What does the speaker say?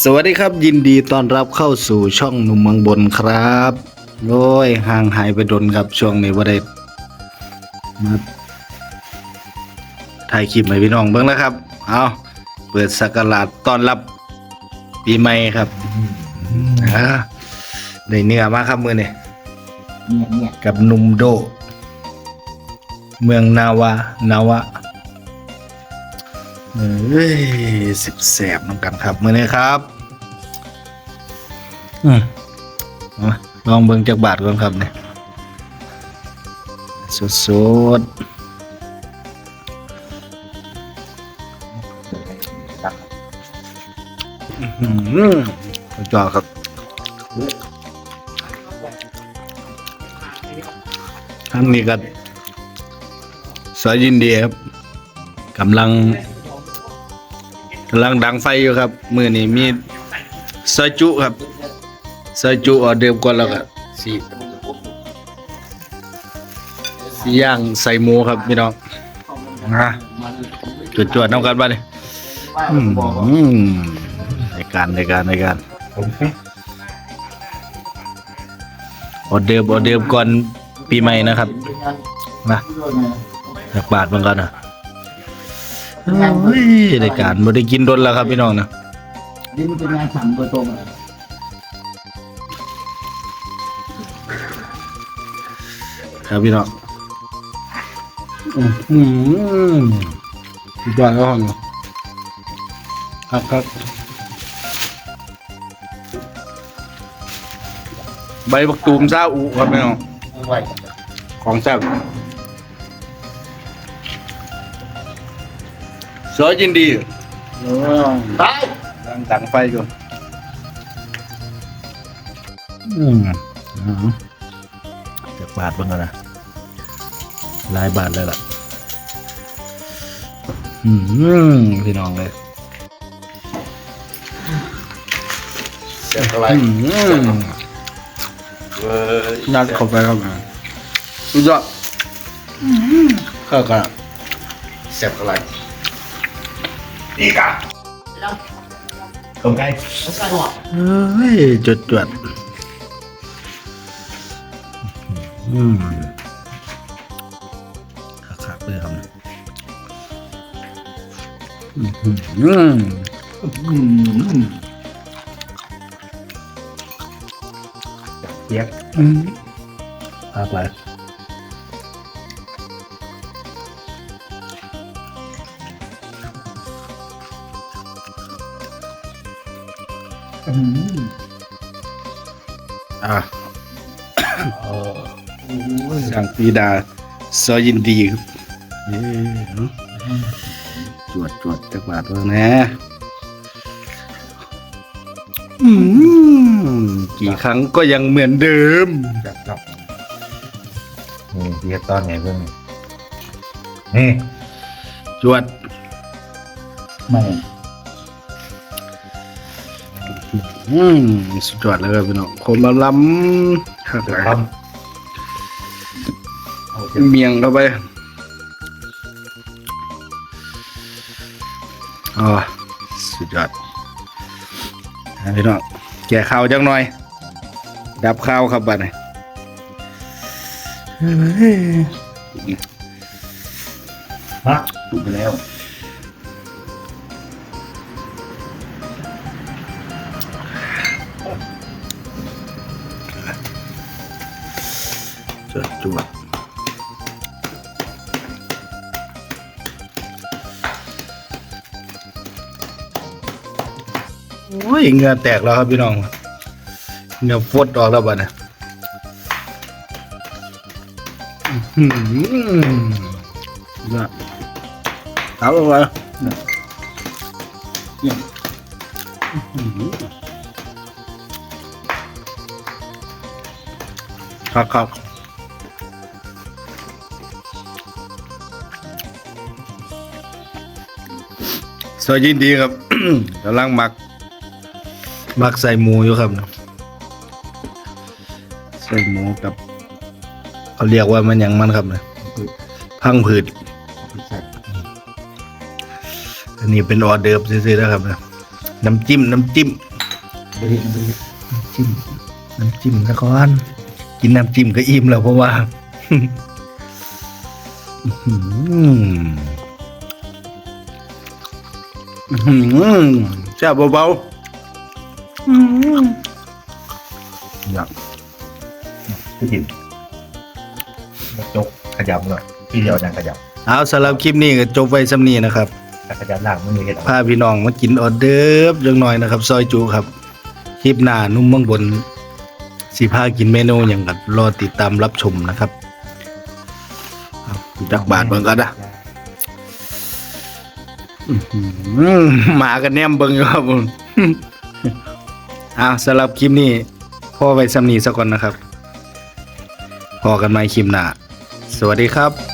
สวัสดีครับยินดีต้อนรับเข้าสู่ช่องหนุ่มเมืองบนครับโอ้ยห่างหายไปดนครับช่วงนี้ว่าได้มาถ่ายคลิปให้พี่น้องเบิ่งแล้วครับ เอาเปิดสักราชต้อนรับปีใหม่ครับอ่าได้เนื้อมาครับมือนี่เนี่ยเนี่ยกับหนุ่มโด เมืองนาวานาวะ เอ้ยสิบแสบน้ำกันครับมือนี้ครับอืมเอาลองเบิ่งจากบาทก่อนครับเนี่ยสดสดตักๆอื้อหือสุดยอดครับทั้งนี้ก็สวยยินดีครับกำลัง กำลังดังไฟอยู่ครับ มือนี้มีซอยจุครับซอยจุออเดิมก่อนแล้วก็สีสีย่างใส่หมูครับพี่น้องนะจุดจวดน้ำกันบ้าเลยอในการในการในการออเดิมออเดิมก่อนปีใหม่นะครับนะอยากบาทเหมือนกันนะ เฮ้ยในการไม่ได้กินโดนแล้วครับพี่น้องนะนี่มันเป็นงานสั่งโดยตรงเลยครับพี่น้องอืมสุดยอดแล้วครับครับครับใบบักตูมซาอุครับพี่น้องไว้ของแซ่บ สวยยินดีตายตั้งตังไฟอยู่อืมอืมจากบาทบนกันนะหลายบาทเลยล่ะ อืมพี่น้องเลยเสียบอะไรอืมเว้ยยัดเข้าไปครับสุดยอดเข้ากันเสียบอะไร อีกอะตรงไกลตรงไกลหัวเฮ้ยจดจวดอืมคักๆเลยครับนะอืมอืมอืมเปียกอืมคักเลยอืมอะเอ อโอ้ยสั่งปีดาซอยยินดีครับเย้เนาะจวดจวดจักบาทแล้วนะอืมกี่ครั้งก็ยังเหมือนเดิมจับจับนี่เปียกตอนไหนเพิ่งนี่จวดไม่ อืมสุดยอดเลยครับพี่น้องคนมาล้ำครับทำโอเคเมียงเข้าไปอ๋อสุดยอดอะพี่น้องแก่ข้าวจังหน่อย ดับข้าวครับบัดนี้เฮ้ยฮะถูกไปแล้ว จวดจวดโอ้ยเหงื่อแตกแล้วครับพี่น้องเหงื่อฟดออกแล้วบัดนี้อื้อหือน่ะเอาลงไปเนี่ยครับครับ สวัสดีดีครับ กำลังหมักหมักใส่หมูอยู่ครับใส่หมูกับเขาเรียกว่ามันหยังมันครับเนี่ยพังผืดอันนี้เป็นออเดิร์ฟซื้อๆนะครับนะน้ำจิ้มน้ำจิ้มบริบริจิ้มน้ำจิ้มซะก่อนกินน้ำจิ้มก็อิ่มแล้วเพราะว่า อื้อหื ออื้อหือแซ่บเบาๆอื้อหืออยากพี่ถิ่นจกขยำหน่อยพี่เดียวยังขยเอาสำหรับคลิปนี้ก็จบไว้สำนี้นะครับำขยำล่างมือเห็ดเอาพาพี่น้องมากินออเดิร์ฟจังหน่อยนะครับ ซอยจูครับ คลิปหน้านุ่มเมืองบนสีพากินเมนูอย่างกันรอติดตามรับชมนะครับเอาจักบาทเบิ่งกันนะอื้อ หมากันแนมเบิงอยู่ครับผมเอาสำหรับคลิปนี้พ่อไว้สำนีสักก่อนนะครับพอกันใหม่คลิปหน้า สวัสดีครับ